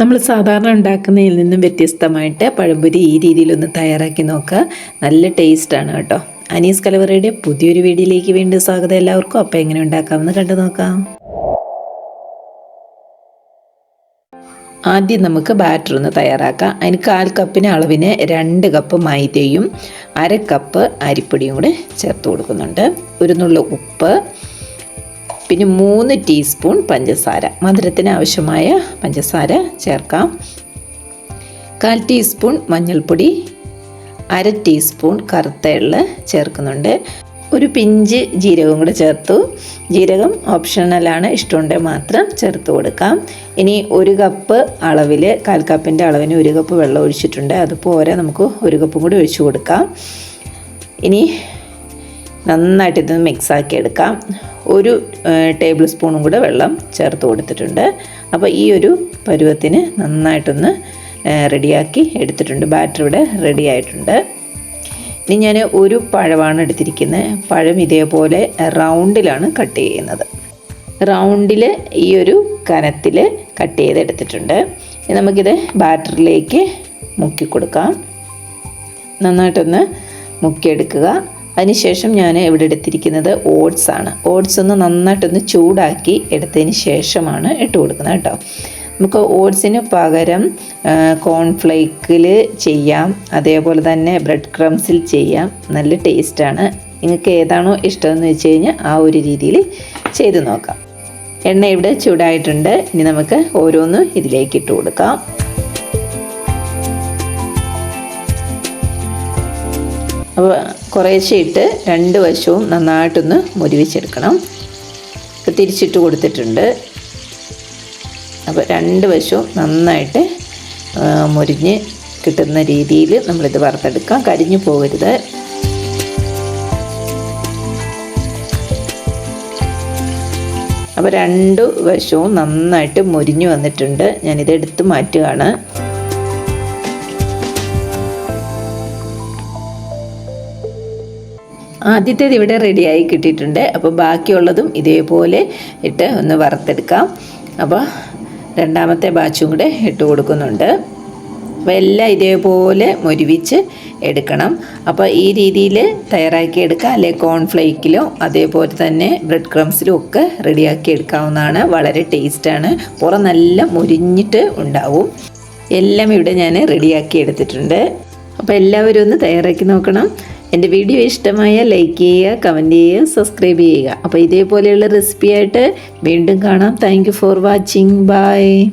നമ്മൾ സാധാരണ ഉണ്ടാക്കുന്നതിൽ നിന്നും വ്യത്യസ്തമായിട്ട് പഴംപൊരി ഈ രീതിയിലൊന്ന് തയ്യാറാക്കി നോക്കുക. നല്ല ടേസ്റ്റാണ് കേട്ടോ. അനീസ് കലവറയുടെ പുതിയൊരു വീഡിയോയിലേക്ക് വീണ്ടും സ്വാഗതം എല്ലാവർക്കും. അപ്പം എങ്ങനെ ഉണ്ടാക്കാമെന്ന് കണ്ടു നോക്കാം. ആദ്യം നമുക്ക് ബാറ്റർ ഒന്ന് തയ്യാറാക്കാം. അതിന് കാൽ കപ്പിന് അളവിന് രണ്ട് കപ്പ് മൈദയും അര കപ്പ് അരിപ്പൊടിയും കൂടെ ചേർത്ത് കൊടുക്കുന്നുണ്ട്. ഒരു നുള്ളു ഉപ്പ് പിന്നെ മൂന്ന് ടീസ്പൂൺ പഞ്ചസാര. മധുരത്തിന് ആവശ്യമായ പഞ്ചസാര ചേർക്കാം. കാൽ ടീസ്പൂൺ മഞ്ഞൾപ്പൊടി അര ടീസ്പൂൺ കറുത്ത എള്ള് ചേർക്കുന്നുണ്ട്. ഒരു പിഞ്ച് ജീരകം കൂടെ ചേർത്തു. ജീരകം ഓപ്ഷണലാണ് ഇഷ്ടമുണ്ടെങ്കിൽ മാത്രം ചേർത്ത് കൊടുക്കാം. ഇനി ഒരു കപ്പ് അളവിൽ കാൽ കപ്പിന്റെ അളവിന് ഒരു കപ്പ് വെള്ളം ഒഴിച്ചിട്ടുണ്ട്. അതുപോലെ നമുക്ക് ഒരു കപ്പും കൂടി ഒഴിച്ചു കൊടുക്കാം. ഇനി നന്നായിട്ട് ഇതൊന്ന് മിക്സാക്കി എടുക്കാം. ഒരു ടേബിൾ സ്പൂണും കൂടെ വെള്ളം ചേർത്ത് കൊടുത്തിട്ടുണ്ട്. അപ്പോൾ ഈ ഒരു പരുവത്തിന് നന്നായിട്ടൊന്ന് റെഡിയാക്കി എടുത്തിട്ടുണ്ട്. ബാറ്റർ ഇവിടെ റെഡി ആയിട്ടുണ്ട്. ഇനി ഞാൻ ഒരു പഴമാണ് എടുത്തിരിക്കുന്നത് പഴം ഇതേപോലെ റൗണ്ടിലാണ് കട്ട് ചെയ്യുന്നത്. റൗണ്ടിൽ ഈ ഒരു കനത്തിൽ കട്ട് ചെയ്തെടുത്തിട്ടുണ്ട്. നമുക്കിത് ബാറ്ററിലേക്ക് മുക്കി കൊടുക്കാം. നന്നായിട്ടൊന്ന് മുക്കിയെടുക്കുക. അതിനുശേഷം ഞാൻ ഇവിടെ എടുത്തിരിക്കുന്നത് ഓട്സ് ആണ്. ഓട്സ് ഒന്ന് നന്നായിട്ടൊന്ന് ചൂടാക്കി എടുത്തതിന് ശേഷമാണ് ഇട്ട് കൊടുക്കുന്നത് കേട്ടോ. നമുക്ക് ഓട്സിന് പകരം കോൺഫ്ലേക്കിൽ ചെയ്യാം. അതേപോലെ തന്നെ ബ്രെഡ് ക്രംസിൽ ചെയ്യാം. നല്ല ടേസ്റ്റാണ് നിങ്ങൾക്ക് ഏതാണോ ഇഷ്ടമെന്ന് വെച്ച് കഴിഞ്ഞാൽ ആ ഒരു രീതിയിൽ ചെയ്ത് നോക്കാം. എണ്ണ ഇവിടെ ചൂടായിട്ടുണ്ട്. ഇനി നമുക്ക് ഓരോന്നും ഇതിലേക്ക് ഇട്ട് കൊടുക്കാം. അപ്പോൾ കുറേശ്ശെ ഇട്ട് രണ്ട് വശവും നന്നായിട്ടൊന്ന് മുരിവിച്ചെടുക്കണം. തിരിച്ചിട്ട് കൊടുത്തിട്ടുണ്ട്. അപ്പോൾ രണ്ട് വശവും നന്നായിട്ട് മുരിഞ്ഞ് കിട്ടുന്ന രീതിയിൽ നമ്മളിത് വറുത്തെടുക്കാം. കരിഞ്ഞു പോകരുത്. അപ്പോൾ രണ്ട് വശവും നന്നായിട്ട് മുരിഞ്ഞു വന്നിട്ടുണ്ട്. ഞാനിത് എടുത്ത് മാറ്റുകയാണ്. ആദ്യത്തേത് ഇവിടെ റെഡിയായി കിട്ടിയിട്ടുണ്ട്. അപ്പോൾ ബാക്കിയുള്ളതും ഇതേപോലെ ഇട്ട് ഒന്ന് വറുത്തെടുക്കാം. അപ്പോൾ രണ്ടാമത്തെ ബാച്ചും കൂടെ ഇട്ട് കൊടുക്കുന്നുണ്ട്. അപ്പോൾ എല്ലാം ഇതേപോലെ മുരുവിച്ച് എടുക്കണം. അപ്പോൾ ഈ രീതിയിൽ തയ്യാറാക്കി എടുക്കാം അല്ലെ കോൺഫ്ലേക്കിലോ അതേപോലെ തന്നെ ബ്രെഡ് ക്രംസിലും ഒക്കെ റെഡിയാക്കി എടുക്കാവുന്നതാണ്. വളരെ ടേസ്റ്റാണ് പുറം നല്ല മുരിഞ്ഞിട്ട് ഉണ്ടാവും. എല്ലാം ഇവിടെ ഞാൻ റെഡിയാക്കി എടുത്തിട്ടുണ്ട്. അപ്പോൾ എല്ലാവരും ഒന്ന് തയ്യാറാക്കി നോക്കണം. എന്റെ വീഡിയോ ഇഷ്ടമായ ലൈക്ക് ചെയ്യുക കമന്റ് ചെയ്യുക സബ്സ്ക്രൈബ് ചെയ്യുക. അപ്പോൾ ഇതേപോലെയുള്ള റെസിപ്പിയായിട്ട് വീണ്ടും കാണാം. Thank for watching bye